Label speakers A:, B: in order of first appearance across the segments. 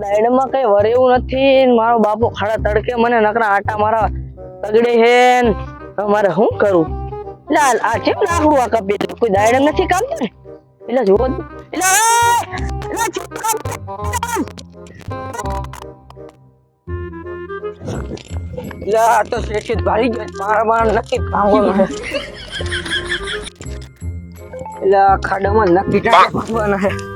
A: દાયડમાં કઈ વરેવું નથી. મારો બાપો ખાડા તડકે મને નકરા આટા મારા તગડે હે મારે શું કરું? એટલે આ- કેમ લાકડું આ કાપી? કોઈ દાયડમ નથી કાપતું ને? એટલે જોવો એટલે તો શેઠી જ ભારી ગયો. મારા મારા નક્કી ભાંગવાનું એટલે આ ખાડામાં નક્કી ભાંગવાના છે.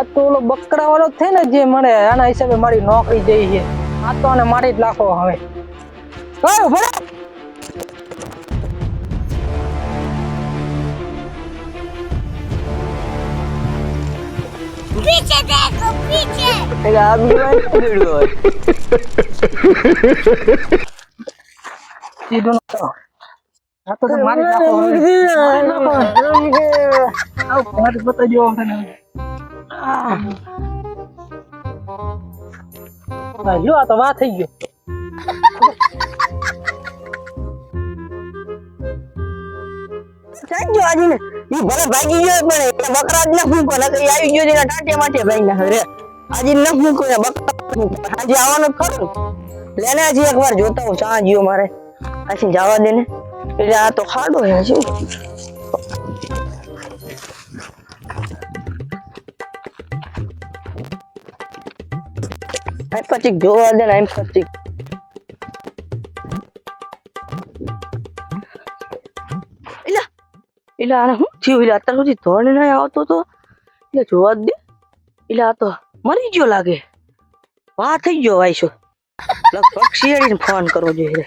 B: આ તો ઓલો બકરા વાળો છે ને જે મને આના હિસાબે મારી નોકરી જઈ છે આ તો આને મારી જ નાખો હવે ઓય ઉભો રહે.
C: पीछे देखो पीछे
A: એટલે આ બીમાર પકડ્યું હોય
B: સીધું ન કરો. આ તો તને મારી જ નાખો હવે. મારી નાખો. આવ, હા, લ્યો, આ તો વા થઈ ગયો.
A: સાચું આજે ને ઈ ભલે ભાગી ગયો પણ બકરા જ ન ફૂંકો આવી ગયો તેના ટાંટિયા માટે ભાઈ ના રે આજે ન ફૂંકો ને બકરા આજે આવવાનું ખરું. લેને હજી એકવાર જોતા હું ચા જીઓ મારે. આછી જવા દે ને. એટલે આ તો ખાડો છે શું આમ પછી જોવા દે ને આમ પછી એલા એટલે આને શું થયું એટલે અત્યાર સુધી ધોરણ નહીં આવતો તો એટલે જોવા જ દે એટલે આ તો મરી ગયો લાગે વાહ થઈ ગયો વાયસો લગભગ શિયાળીને ફોન કરવો જોઈએ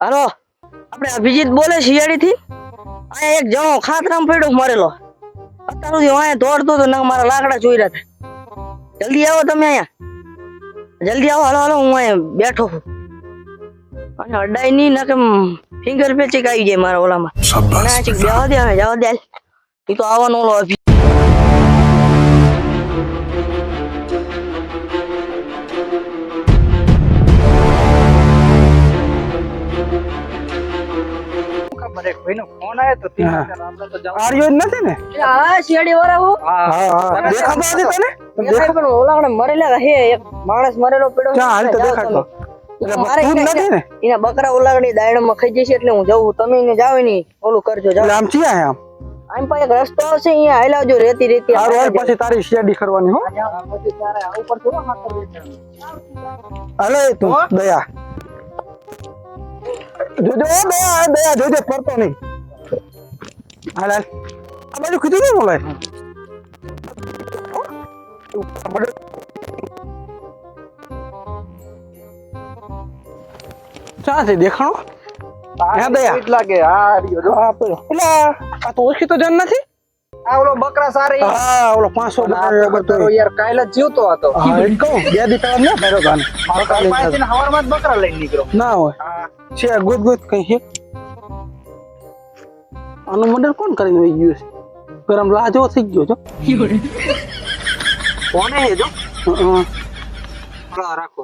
A: હાલો આપણે અભિજીત બોલે શિયાળી થી અહીંયા એક જણો ખાતરામ પડ્યો મરેલો અત્યાર સુધી વાંહે દોડતો તો નકર મારા લાકડા ચોર્યા હતા જલ્દી આવો તમે અહીંયા. જલ્દી આવો હાલો હાલો હું અહીંયા બેઠો છું. અને અડાઈ નહીં કે ફિંગર પેચિક આવી જાય મારા ઓલામાં. ચીક બેવા દે હવે જવા દે. એ તો આવવાનો ઓલો અભી.
B: જવા-
D: નથી ને?
A: હા શિયાળી વાળા હા
D: હા. દેખાતો નથી તને?
A: પણ ઓલાને મરેલા હે એક માણસ મરેલો પડ્યો
D: ક્યાં હાલ તો દેખાડતો
A: તમે.
D: એટલે
A: મારે
D: તું જ
A: એને-
D: નથી ને
A: એના બકરા ઓલાગડી દાયણમાં ખાઈ જશે એટલે હું જવું તમે એને જાવની ઓલું કરજો જાવ
D: આમ ચિયા આમ?
A: આમ પાસે એક રસ્તો આવશે અહીંયા હાલાવજો રેતી રેતી.
D: હારું હાલ પછી તારી શેરડી કરવાની હો. હાલે તું દયા. જોજો દયા દયા જોજો પડતો નહીં. હાલ હાલ. આ બાજુ ખીચું નહીં બોલાય ક્યાં છે દેખાણો? હે દયા?
B: લાગે આ રહ્યો જો.
D: આ પેલો આ- આ તો ઓળખી તો જન નથી?
B: આ ઓલો બકરા સારે
D: હા ઓલો પાંચસો
B: આ તો બકરો યાર કાલ જ જીવતો હતો.
D: હા એ કહું. બે દી પહેલા ના ભર્યો ગાને બકરા લઈને
B: હવારમાં જ બકરા લઈને નીકળ્યો.
D: ના હોય. છે ગુદ ગુદ કઈ છે? આનું મોડેલ કોણ કરીને વહી ગયું છે? ગરમ લાજો જેવો થઈ ગયો છો
B: કોને હે જો. રાખો.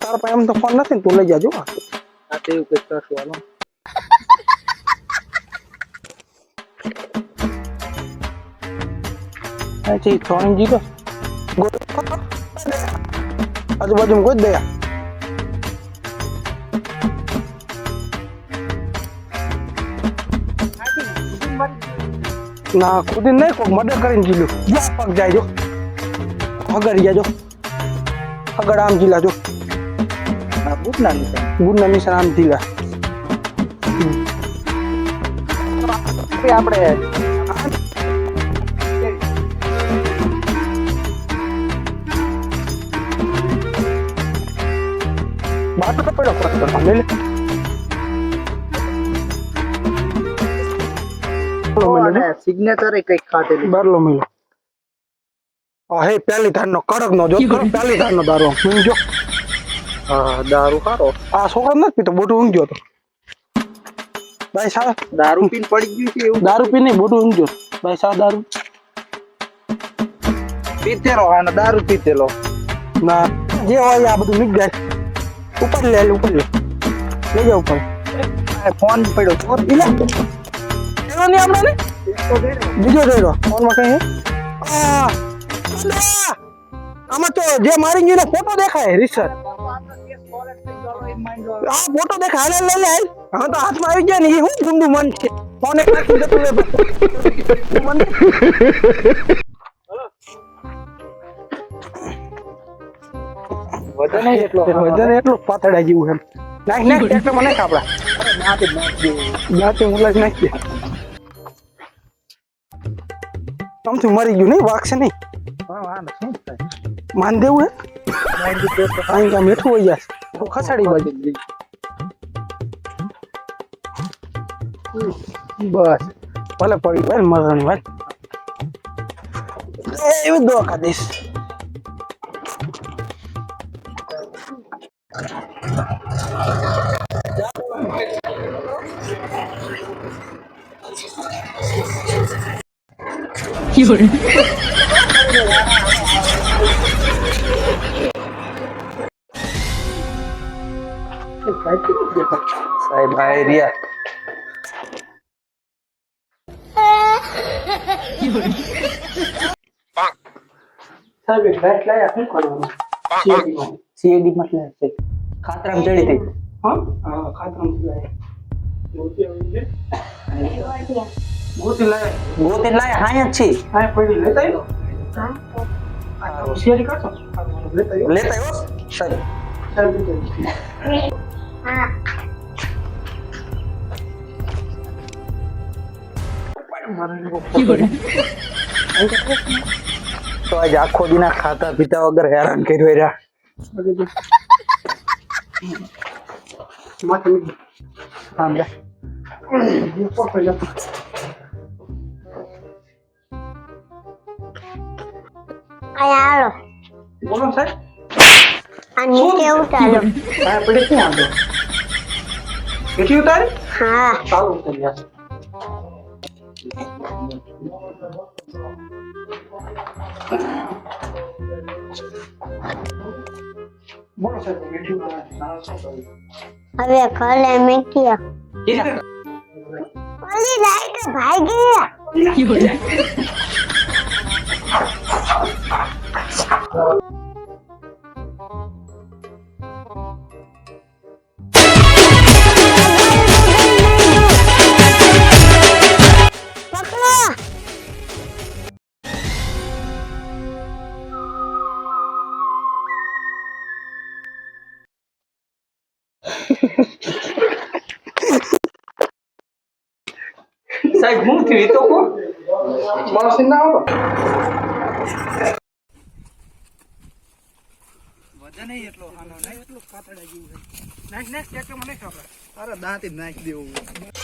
D: તારા પાસે એમ તો ફોન નથી તું લઈ જાજો.
B: આ તે એવું કંઈક કરશું હાલો.
D: ત્રણ જીતો આજુબાજુ કોઈ દયા. ના કુદી નહીં કોક મર્ડર કરીને જીલ્યું જ્યાં પગ જાય જો. આગળ જાજો આગળ આમ જીલા જો. ગુડના નિશાન આમ જીલા
B: આપણે
D: બાટલો તો પડ્યો પથ્થર કરવા લે. બારલો મિલો ને?
B: કંઈક ખાતેલું
D: બરલો મિલો આ હે પહેલી ધારનો કડક નો જો પહેલી ધારનો દારૂ. ઊંઘજો
B: હા દારૂ ખારો.
D: આ છોકરો નથી પીતો બોટું ઊંઘ્યો તો. ભાઈ સાહેબ.
B: દારૂ પીને પડી ગયું છે એવું?
D: દારૂ પી નહીં બોટું ઊંઘ્યો ભાઈ સાહેબ દારૂ.
B: પીતેલો આને દારૂ પીતેલો.
D: ના જે હોય આ બધું મીક જાય. ઉપર લે ઉપર લે. લઈ જાવ ઉપર. ફોન પડ્યો ફોન. લે એનો નહીં આપણે બીજો જોઈ ફોનમાં કઈ હે આ અલા! આમાં તો જે મારી ગયો ફોટો દેખાય રિસર આ ફોટો દેખાય હાલે લઈ લે હાલ. હા તો હાથમાં આવી ગયા ને એ શું ગુંડું મન છે ફોન એક નાખી જતું રહે મન
B: વજન એટલો
D: વજન એટલું પાતળા જેવું એમ નાખ નાખ ટ્રેક્ટરમાં નાખ આપડા જાતે મુલા જ નાખીએ આમથી મરી ગયું નહીં વાગશે નહીં. માન દેવું હે? અહીં કામ મીઠું હોય જાય તો ખસાડી બાજુ. બસ. ભલે પડી ભાઈ મરવાની દોખા એવું દવા ખાધીશ સાહેબ ભાઈ રિયા સાહેબ એક ગાંઠ લાયા શું કરવાનું સીએડી માં લાયા છે. ખાતરામ ચડી હતી હા. ખાતરામ લાયા ગોતી લાયા.
A: ગોતી લાય હાય જ છે.
D: હા પડી લેતા આવ્યો. હા લેતા આવ્યો.
A: આવ્યો? તો આજે આખો દિના ખાતા પીતા વગર હેરાન કર્યો રહ્યા.
D: માથે
A: હા લે.
D: જે પકડી બોલો સાહેબ
C: આ નીચે ઉતારો.
D: હા પડે ક્યાં આંધો કેટલી ઉતારી?
C: હા.
D: ચાલુ ઉતારી કર્યું
C: હવે ખલે મીઠિયા ઓલી લાઈટ ભાગી પકડો
A: સાહેબ હું થયું એ તો કોણ
D: માણસ ના આવો વજન એટલો નહીં, એટલું પાતળા જેવું નાખ નાખ કે મને ખબર
E: અરે દાંત નાખી દેવું.